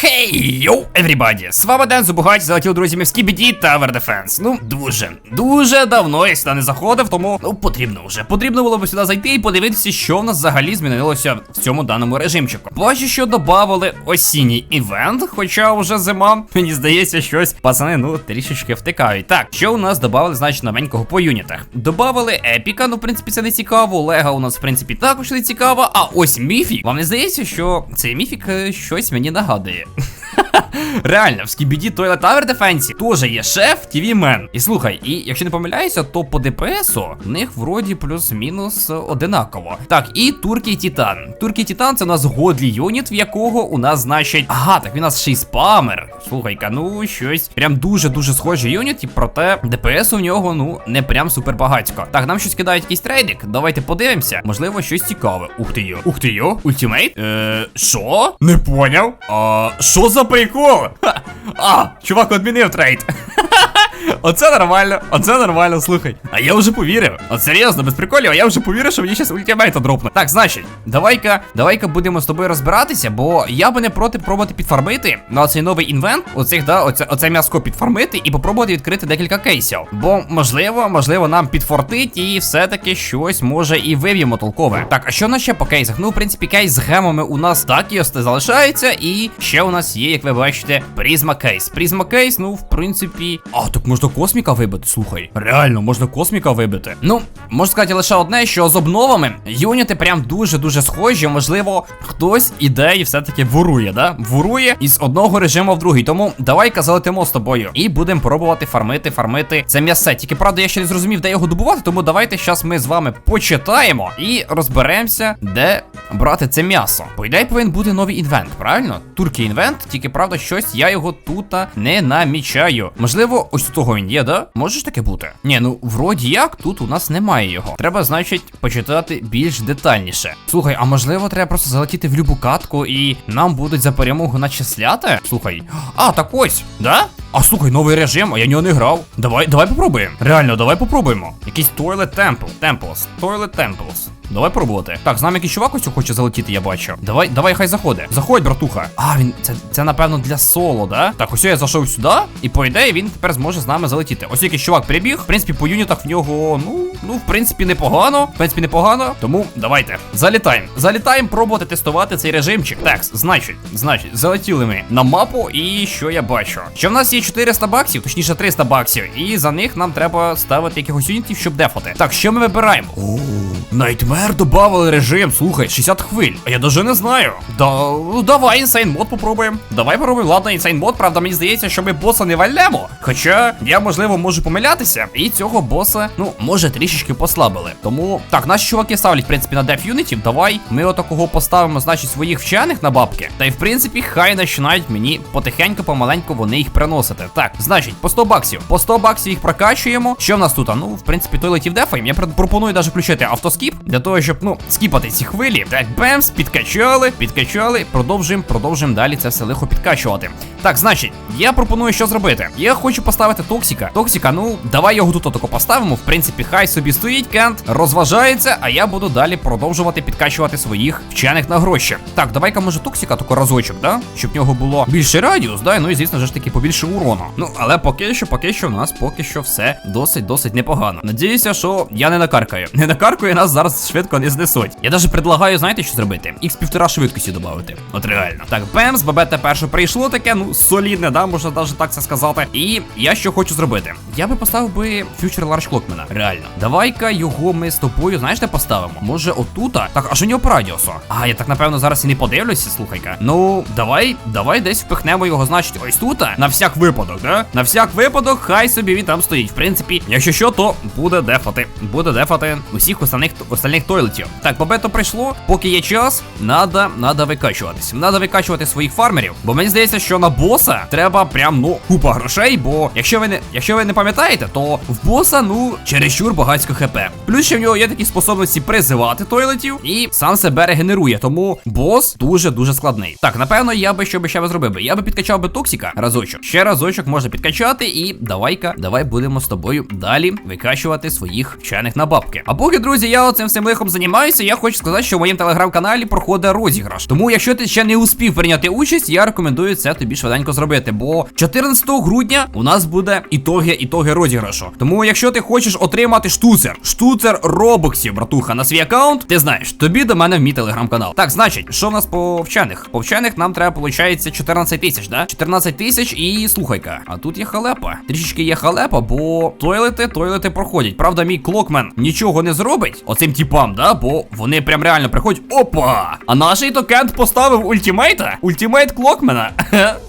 Хей, йоу, everybody! З вами Ден Зубугач, залетів друзями в Skibidi Tower Defense. Ну, дуже, дуже давно я сюди не заходив, тому ну потрібно вже. Потрібно було б сюди зайти і подивитися, що в нас взагалі змінилося в цьому даному режимчику. Бачу, що додавали осінній івент, хоча вже зима. Мені здається, щось пацани, ну трішечки втикають. Так, що у нас додавали, значить, новенького по юнітах. Добавили епіка, ну в принципі це не цікаво. Лего у нас в принципі також не цікаво. А ось міфік. Вам не здається, що цей міфік е, щось мені нагадує. Реально, в Skibidi Toilet Tower Defense теж є шеф Man. І слухай, і якщо не помиляюся, то по ДПСу в них вроді плюс-мінус одинаково. Так, і Туркій Титан. Туркій Титан це у нас годлі юніт, в якого у нас, значить. Ага, так він у нас ще й спамер. Слухай-ка, ну щось. Прям дуже-дуже схожий юніт, і проте ДПС у нього, ну, не прям супер багатько. Так, нам щось кидають якийсь трейдик. Давайте подивимося. Можливо, щось цікаве. Ух ти йо. Ух ти йо. Ультимейт? Е, що? Не поняв. А, що за прикол? Ха. А, чувак відмінив трейд. Оце нормально, оце нормально, слухай. А я вже повірив. От серйозно, без приколів, а я вже повірив, що мені щас ультимейта дропне. Так, значить, давай-ка, давай-ка будемо з тобою розбиратися, бо я би не проти пробувати підфармити на цей новий інвент, оцих, да, оце, оце м'яско підфармити і попробувати відкрити декілька кейсів. Бо, можливо, можливо, нам підфортить і все-таки щось може і виб'ємо толкове. Так, а що в нас ще по кейсах? Ну, в принципі, кейс з гемами у нас так і залишається, і ще у нас є, як ви бачите, призма кейс. Призма кейс, ну, в принципі. А, так можна косміка вибити, слухай. Реально, можна косміка вибити. Ну, можу сказати лише одне, що з обновами юніти прям дуже-дуже схожі. Можливо, хтось іде і все-таки ворує, да? Ворує із одного режиму в другий. Тому давай-ка з тобою. І будемо пробувати фармити, фармити це м'ясе. Тільки правда, я ще не зрозумів, де його добувати, тому давайте зараз ми з вами почитаємо і розберемося, де брати це м'ясо. По ідеї повинен бути новий інвент, правильно? Туркій інвент, тільки правда, щось я його тут не намічаю. Можливо, ось у він є, да? Може ж таке бути? Ні, ну вроді як тут у нас немає його. Треба, значить, почитати більш детальніше. Слухай, а можливо, треба просто залетіти в любу катку і нам будуть за перемогу начисляти? Слухай. А, так ось, да? А слухай, новий режим, а я нього не грав. Давай, давай попробуємо. Реально, давай попробуємо. Якийсь Toilet Temple. Temples. Toilet Temples. Давай пробувати. Так, з нами якийсь чувак ось хоче залетіти, я бачу. Давай, давай, хай заходить. Заходь, братуха. А, він це, це напевно для соло, да? Так, ось я зайшов сюди, і по ідеї він тепер зможе з нами залетіти. Ось якийсь чувак прибіг. В принципі, по юнітах в нього, ну, ну, в принципі, непогано. В принципі, непогано. Тому давайте. Залітаємо. Залітаємо пробувати тестувати цей режимчик. Так, значить, значить, залетіли ми на мапу, і що я бачу? Що в нас є 400 баксів, точніше 300 баксів, і за них нам треба ставити якихось юнітів, щоб дефати. Так, що ми вибираємо? О, Найтмер добавили режим, слухай, 60 хвиль. А я даже не знаю. Да, ну давай інсейн мод попробуємо. Давай попробуємо. Ладно, інсейн мод, правда, мені здається, що ми боса не вальнемо. Хоча я, можливо, можу помилятися. І цього боса, ну, може, трішечки послабили. Тому так, наші чуваки ставлять, в принципі, на деф юнітів. Давай ми отакого поставимо, значить, своїх вчених на бабки. Та й в принципі, хай починають мені потихеньку, помаленьку вони їх приносити. Так, значить, по 100 баксів. По 100 баксів їх прокачуємо. Що в нас тут? Ну, в принципі, той летів дефаєм. Я пропоную навіть включити автоскіп для того, щоб, ну, скіпати ці хвилі. Так, бемс, підкачали, підкачали. Продовжуємо, продовжуємо далі це все лихо підкачувати. Так, значить, я пропоную що зробити. Я хочу поставити Токсіка. Токсіка, ну, давай його тут отако поставимо. В принципі, хай собі стоїть, Кент, розважається, а я буду далі продовжувати підкачувати своїх вчених на гроші. Так, давай-ка може Токсіка тако разочок, да? Щоб в нього було більше радіус, да? Ну і звісно ж таки побільше урону. Ну, але поки що, поки що, в нас поки що все досить, досить непогано. Надіюся, що я не накаркаю. Не накаркаю, нас зараз швидко не знесуть. Я навіть предлагаю, знаєте, що зробити? Х півтора швидкості додати. От реально. Так, бемс, бабете перше прийшло таке, ну, солідне, да, можна навіть так це сказати. І я що хочу зробити? Я би поставив би Future Large Clockman, реально. Давай-ка його ми з тобою, знаєш, де поставимо? Може, отута? Так, а що у нього по радіусу? А, я так напевно зараз і не подивлюся, слухай-ка. Ну, давай, давай десь впихнемо його, значить, ось тут, на всяк випадок, да? На всяк випадок, хай собі він там стоїть. В принципі, якщо що, то буде дефати. Буде дефати усіх остальних остальних тойлетів. Так, бабето прийшло. Поки є час, надо, надо викачуватись. Надо викачувати своїх фармерів. Бо мені здається, що на боса треба прям ну купа грошей. Бо якщо ви не якщо ви не пам'ятаєте, то в боса ну чересчур багатько хп. Плюс ще в нього є такі способності призивати тойлетів і сам себе регенерує. Тому бос дуже дуже складний. Так, напевно, я би що би ще би зробив би. Я би підкачав би токсика разочок. Ще разочок можна підкачати, і давай-ка, давай будемо з тобою далі викачувати своїх вчених на бабки. А поки, друзі, я оцим всім лихом займаюся, я хочу сказати, що в моєму телеграм-каналі проходить розіграш. Тому, якщо ти ще не успів прийняти участь, я рекомендую це тобі швиденько зробити. Бо 14 грудня у нас буде ітоги, ітоги розіграшу. Тому, якщо ти хочеш отримати штуцер, штуцер робоксів, братуха, на свій аккаунт, ти знаєш, тобі до мене в мій телеграм-канал. Так, значить, що в нас по вчених? По вчених нам треба, виходить, 14 тисяч, да? 14 тисяч і слухайка. А тут є халепа. Трішечки є халепа, бо тойлети, тойлети проходять. Правда, мій клокмен нічого не зробить оцим типам, да? Бо вони прям реально приходять. Опа! А наш Кент поставив ультимейта? Ультимейт клокмена.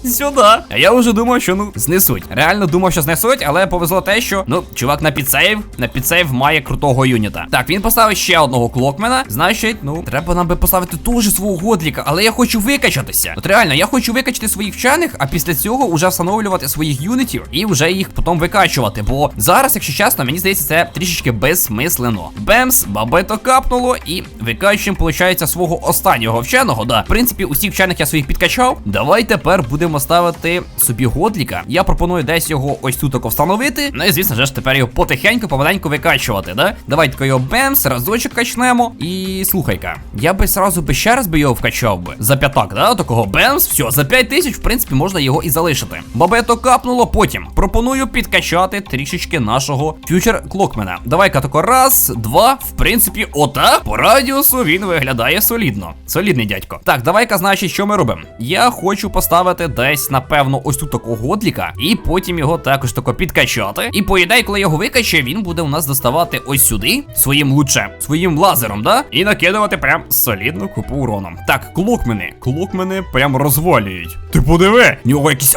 Сюди. А я вже думав, що ну знесуть. Реально думав, що знесуть, але повезло те, що ну, чувак на підсейв, на підсейв має крутого юніта. Так, він поставив ще одного клокмена. Значить, ну, треба нам би поставити теж свого годліка, але я хочу викачатися. От реально, я хочу викачати своїх вчених, а після цього вже встановлювати своїх юнітів і вже їх потім викачувати. Бо зараз, якщо чесно, мені здається, це трішечки безсмислено. Бемс, бабето капнуло, і викачуємо, виходить, свого останнього вченого. Да, в принципі, усіх вчених я своїх підкачав. Давай тепер будемо ставити собі годліка. Я пропоную десь його ось тут тако встановити. Ну і звісно ж, тепер його потихеньку, помаленьку викачувати, да? Давай тако його бемс, разочок качнемо. І слухай-ка, я би сразу би ще раз би його вкачав би. За п'ятак, да? Такого бемс, все, за 5 тисяч, в принципі, можна його і залишити. Бабето капнуло, потім пропоную підкачати трішечки нашого фьючер клокмена. Давай-ка тако раз, два. В принципі, ота по радіусу він виглядає солідно. Солідний дядько. Так, давай-ка, значить, що ми робимо? Я хочу поставити десь, напевно, ось тут такого годліка, і потім його також тако підкачати. І по ідеї, коли його викачає, він буде у нас доставати ось сюди своїм лучем, своїм лазером, да? І накидувати прям солідну купу уроном. Так, клокмени. Клокмени прям розвалюють. Ти подиви, в нього якісь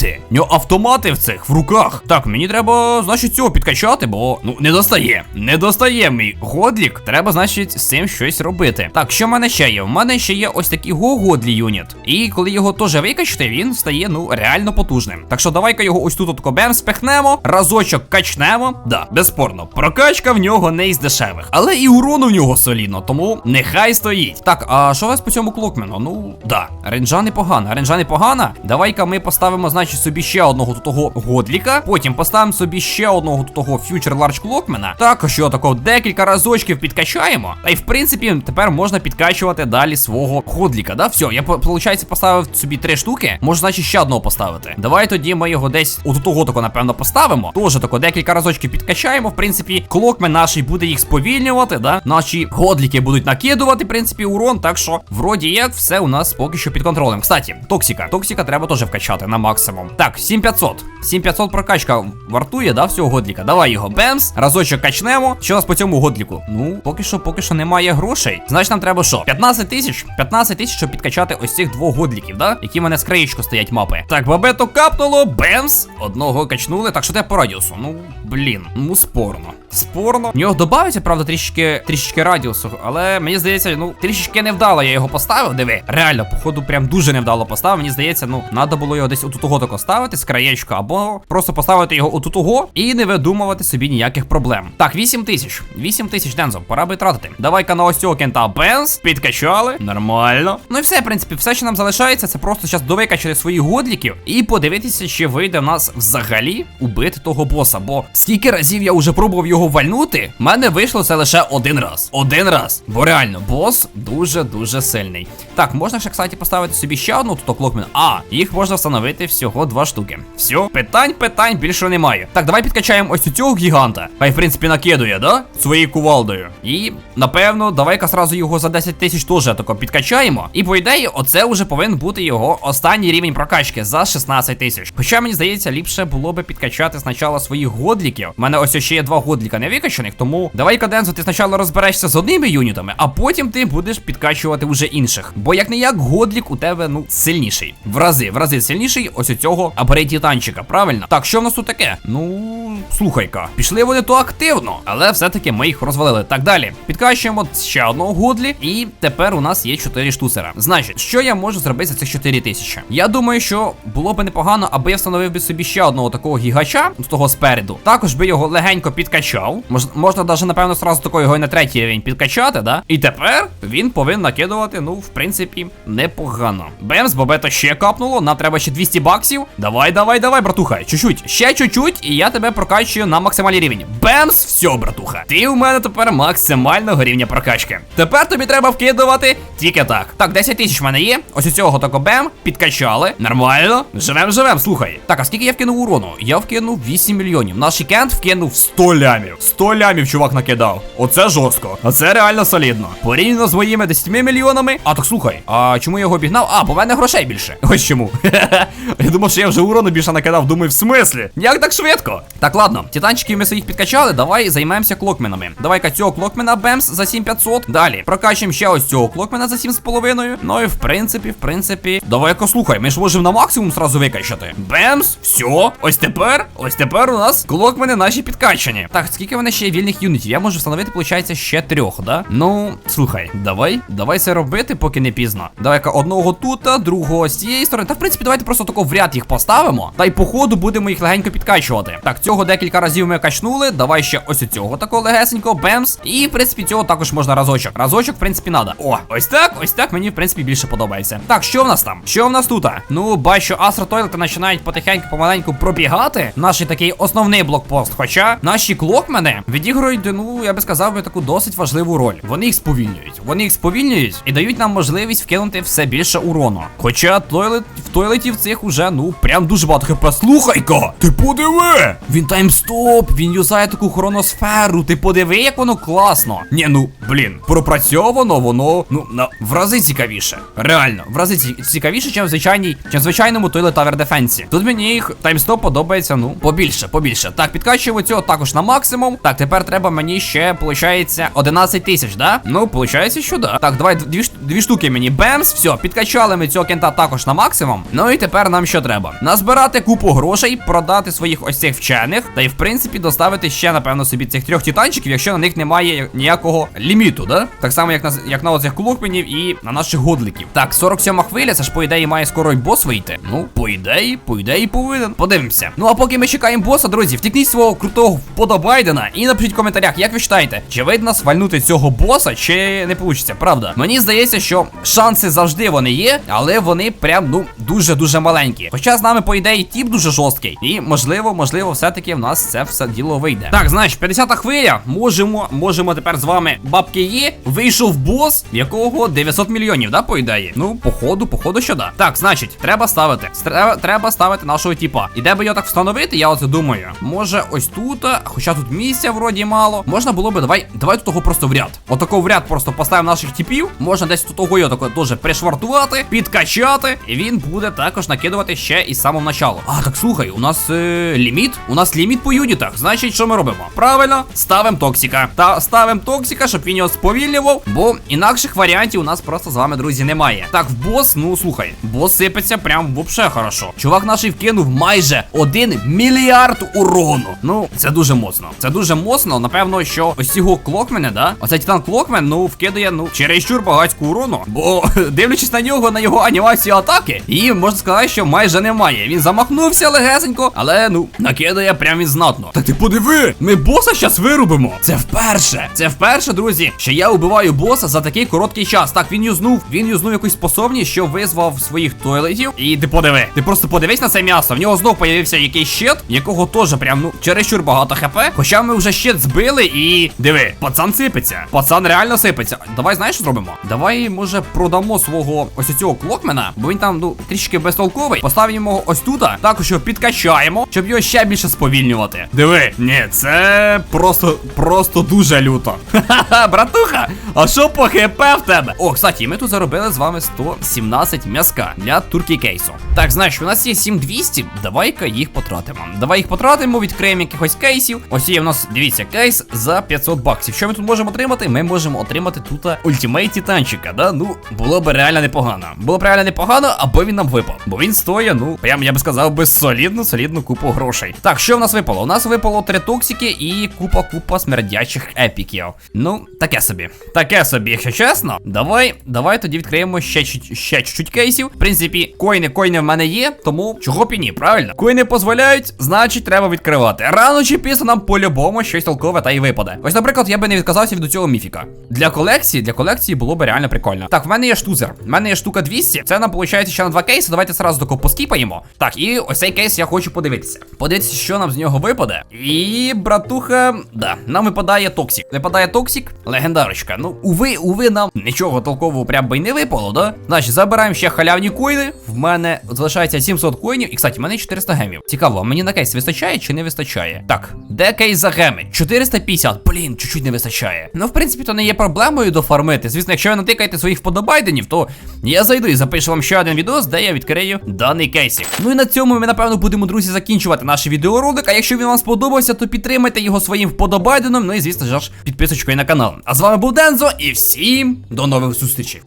автомати. В нього автомати в цих в руках. Так, мені треба, значить, цього підкачати, бо ну не достає. Не достає мій годлік. Треба, значить, з цим щось робити. Так, що в мене ще є? В мене ще є ось такий го-годлі юніт. І коли його теж викачати, він стає ну реально потужним. Так що давай-ка його ось тут от кобем спихнемо, разочок качнемо. Да, безспорно, прокачка в нього не із дешевих. Але і урону в нього солідно, тому нехай стоїть. Так, а що у вас по цьому клокмену? Ну, да, ренджа непогана. Ренджа непогана. Давай-ка ми поставимо, значить, собі ще одного тут того годліка. Потім поставимо собі ще одного тут того фьючер ларч клокмена. Так, що такого декілька разочків підкачаємо. Та й в принципі, тепер можна підкачувати далі свого годліка. Да, все, я виходить, поставив собі три штуки. Можна, значить, ще одного поставити. Давай тоді ми його десь от того тако, напевно, поставимо. Тоже тако декілька разочків підкачаємо. В принципі, клокмен наш буде їх сповільнювати, да. Наші годліки будуть накидувати, в принципі, урон. Так що, вроді як, все у нас поки що під контролем. Кстати, токсика. Токсика треба теж вкачати на максимум. Так, 7500. 7500 прокачка вартує, да, всього годліка. Давай його бемс. Разочок качнемо. Що у нас по цьому годліку? Ну, поки що, поки що немає грошей. Значить, нам треба що? 15 тисяч? 15 тисяч, щоб підкачати ось цих двох годліків, да? Які в мене з краєчку стоять мапи. Так, бабето капнуло, бемс. Одного качнули. Так, що те по радіусу? Ну, блін, ну спорно. Спорно. В нього додається, правда, трішечки трішечки радіусу, але мені здається, ну, трішечки невдало я його поставив. Диви. Реально, походу, прям дуже невдало поставив. Мені здається, ну, треба було його десь отутого тако ставити з краєчка, або просто поставити його отутого і не видумувати собі ніяких проблем. Так, 8 тисяч. 8 тисяч Дензо, пора би тратити. Давай-ка на ось цього кента Бенз, підкачали. Нормально. Ну і все, в принципі, все, що нам залишається, це просто зараз довикачати своїх годліків і подивитися, чи вийде в нас взагалі убити того боса. Бо скільки разів я вже пробував його вальнути, в мене вийшло це лише один раз. Один раз. Бо реально, бос дуже-дуже сильний. Так, можна ще, кстати, поставити собі ще одну тут клокмен. А, їх можна встановити всього два штуки. Все, питань, питань більше немає. Так, давай підкачаємо ось цього гіганта. Хай, в принципі, накидує, да? Своєю кувалдою. І, напевно, давай-ка сразу його за 10 тисяч теж тако підкачаємо. І по ідеї, оце вже повинен бути його останній рівень прокачки за 16 тисяч. Хоча мені здається, ліпше було би підкачати спочатку своїх годліків. У мене ось ще є два годліка не викачаних, тому давай-ка Дензо, ти спочатку розберешся з одними юнітами, а потім ти будеш підкачувати вже інших. Бо як не як годлік у тебе, ну, сильніший. В рази, в рази сильніший ось у цього аборей-титанчика, правильно? Так, що в нас тут таке? Ну, слухай-ка, пішли вони то активно, але все-таки ми їх розвалили. Так далі. Підкачуємо ще одного годлі, і тепер у нас є 4 штуцера. Значить, що я можу зробити за цих 4 тисячі? Я думаю, що було б непогано, аби я встановив би собі ще одного такого гігача, з того спереду. Також би його легенько підкачав. Мож, можна навіть, напевно, сразу такого його і на третій рівень підкачати, да? І тепер він повинен накидувати, ну, в принципі, непогано. Бемс, бабето ще капнуло, нам треба ще 200 баксів. Давай, давай, давай, братуха. Чуть-чуть, ще чуть-чуть, і я тебе прокачую на максимальний рівень. Бемс, все, братуха. Ти у мене тепер максимального рівня прокачки. Тепер тобі треба вкидувати тільки так. Так, 10 тисяч в мене є. Ось у цього тако бем, підкачали. Нормально. Живем, живем, слухай. Так, а скільки я вкинув урону? Я вкинув 8 мільйонів. Наш Кент вкинув 100 лямів. 100 лямів, чувак, накидав. Оце жорстко. А це реально солідно. Порівняно з моїми 10 мільйонами. А так слухай, а чому я його обігнав? А, бо в мене грошей більше. Ось чому. я думав, що я вже урону більше накидав. Думаю, в смислі? Як так швидко? Так, ладно, титанчиків ми своїх підкачали. Давай займемося клокменами. Давай-ка цього клокмена Бемс за 7500. Далі прокачуємо ще ось цього клокмена за 7,5. Ну і в принципі, в принципі. Давай-ка слухай, ми ж можемо на максимум сразу викачати. Бемс, все. Ось тепер, ось тепер у нас клокмени наші підкачані. Так, скільки в мене ще є вільних юнітів? Я можу встановити, виходить, ще трьох, да? Ну, слухай, давай, давай це робити, поки не пізно. Давай-ка одного тут, другого з цієї сторони. Та в принципі, давайте просто тако в ряд їх поставимо. Та й по ходу будемо їх легенько підкачувати. Так, цього декілька разів ми качнули. Давай ще ось цього такого легесенького, бемс. І в принципі цього також можна разочок. Разочок, в принципі, надо. О, ось так, ось так мені, в принципі, більше подобається. Так, що в нас там? Що в нас тут? Ну, бачу, Астро Тойлети починають потихеньку, помаленьку пробігати. Наш такий основний блокпост. Хоча наші клокмени відіграють, ну, я би сказав таку досить важливу роль. Вони їх сповільнюють. Вони їх сповільнюють і дають нам можливість вкинути все більше урону. Хоча тойлет в тойлетів цих уже, ну, прям дуже багато хп. Слухай-ка! Ти подиви! Він таймстоп, він юзає таку хроносферу. Ти подиви, як воно класно. Ні, ну, блін, пропрацьовано, воно, ну, на в рази цікавіше. Реально, в рази цікавіше, чим звичайній, чим звичайному Toilet Tower Defense. Тут мені їх таймстоп подобається, ну, побільше, побільше. Так, підкачуємо цього також на максимум. Так, тепер треба мені ще, виходить, 11 тисяч, да? Ну, виходить, що да. Так, давай дві, дві штуки мені. Бемс, все, підкачали ми цього кента також на максимум. Ну і тепер нам що треба? Назбирати купу грошей, продати своїх ось цих вчених, та й в принципі доставити ще, напевно, собі цих трьох титанчиків, якщо на них немає ніякого ліміту, да? Так само, як на як на оцих клокменів і на наших годликів. Так, 47 хвиля, це ж по ідеї має скоро й бос вийти. Ну, по ідеї, по ідеї повинен. Подивимося. Ну а поки ми чекаємо боса, друзі, втікніть свого крутого вподобайдена і напишіть в коментарях, як ви вважаєте, чи вийде нас вальнути цього боса, чи не вийде, правда? Мені здається, що шанси завжди вони є, але вони прям ну дуже-дуже маленькі. Хоча з нами, по ідеї, тіп дуже жорсткий. І можливо, можливо, все-таки в нас це все діло вийде. Так, значить, 50-та хвиля. Можемо, можемо тепер з вами бабки є. Вийшов бос, якого 900 мільйонів, да, по ідеї? Ну, походу, походу, що да. Так, значить, треба ставити. Треба, треба ставити нашого тіпа. І де би його так встановити, я оце думаю. Може, ось тут, хоча тут місця вроді мало. Можна було би, давай, давай тут того просто в ряд. Отако в ряд просто поставимо наших тіпів. Можна десь тут того його тако теж пришвартувати, підкачати. І він буде також накидувати ще із самого началу. А, так слухай, у нас е, ліміт. У нас ліміт по юнітах. Значить, що ми робимо? Правильно, ставимо токсика. Та ставимо токсика, щоб він його сповільнював, бо інакших варіантів у нас просто з вами, друзі, немає. Так, в бос, ну слухай, бос сипеться прям вообще хорошо. Чувак наш вкинув майже 1 мільярд урону. Ну, це дуже моцно. Це дуже моцно. Напевно, що ось цього клокмена, да? Оцей титан клокмен, ну, вкидає, ну, чересчур багатьку урону. Бо дивлячись на нього, на його анімацію атаки, і можна сказати, що майже немає. Він замахнувся легесенько, але ну, накидає прям він знатно. Та ти подиви, ми боса щас вирубимо. Це вперше. Це вперше, друзі, що я убиваю боса за такий короткий час. Так, він юзнув, він юзнув якусь способність, що визвав своїх тойлетів. І ти подиви, ти просто подивись на це м'ясо. В нього знов появився якийсь щит, якого теж прям ну чересчур багато хп. Хоча ми вже щит збили і диви, пацан сипеться. Пацан реально сипеться. Давай знаєш, що зробимо? Давай, може, продамо свого ось цього клокмена, бо він там ну трішки безтолковий. Поставимо його ось тут, також його підкачаємо, щоб його ще більше сповільнювати. Диви, ні, це просто, просто дуже люто. Ха-ха, братуха, а що по хп в тебе? О, кстати, ми тут заробили з вами 117 м'язка для туркі кейсу. Так, знаєш, у нас є 7200, давай-ка їх потратимо. Давай їх потратимо, відкриємо якихось кейсів. Ось є у нас, дивіться, кейс за 500 баксів. Що ми тут можемо отримати? Ми можемо отримати тут ультимейт титанчика, да? Ну, було б реально непогано. Було б реально непогано, аби він нам випав. Бо він стоє, ну, прям я би сказав би солідну-солідну купу грошей. Так, що в нас випало? У нас випало три токсики і купа-купа смердячих епіків. Ну, таке собі. Таке собі, якщо чесно. Давай, давай тоді відкриємо ще ще чуть-чуть кейсів. В принципі, коїни, коїни в мене є, тому чого б і ні, правильно? Коїни дозволяють, значить, треба відкривати. Рано чи пізно нам по-любому щось толкове та й випаде. Ось, наприклад, я би не відказався від цього міфіка. Для колекції, для колекції було б реально прикольно. Так, в мене є штузер. В мене є штука 200. Це нам виходить ще на 2 кейсу, давайте сразу тако поскіпаємо. Так, і ось цей кейс я хочу подивитися. Подивіться, що нам з нього випаде. І, братуха, да, нам випадає Токсік. Випадає Токсік, легендарочка. Ну, уви, уви, нам нічого толкового прям би й не випало, да? Значить, забираємо ще халявні коїни. В мене залишається 700 коїнів. І, кстати, в мене 400 гемів. Цікаво, мені на кейс вистачає чи не вистачає? Так, де кейс за геми? 450. Блін, чуть-чуть не вистачає. Ну, в принципі, то не є проблемою дофармити. Звісно, якщо ви натикаєте своїх вподобайденів, то я зайду і запишу вам ще один відео, де я відкрию даний кейсик. Ну і на цьому ми, напевно, будемо, друзі, закінчувати наш відеоролик. А якщо він вам сподобався, то підтримайте його своїм вподобайденом. Ну і звісно ж, підписочкою на канал. А з вами був Дензо, і всім до нових зустрічей.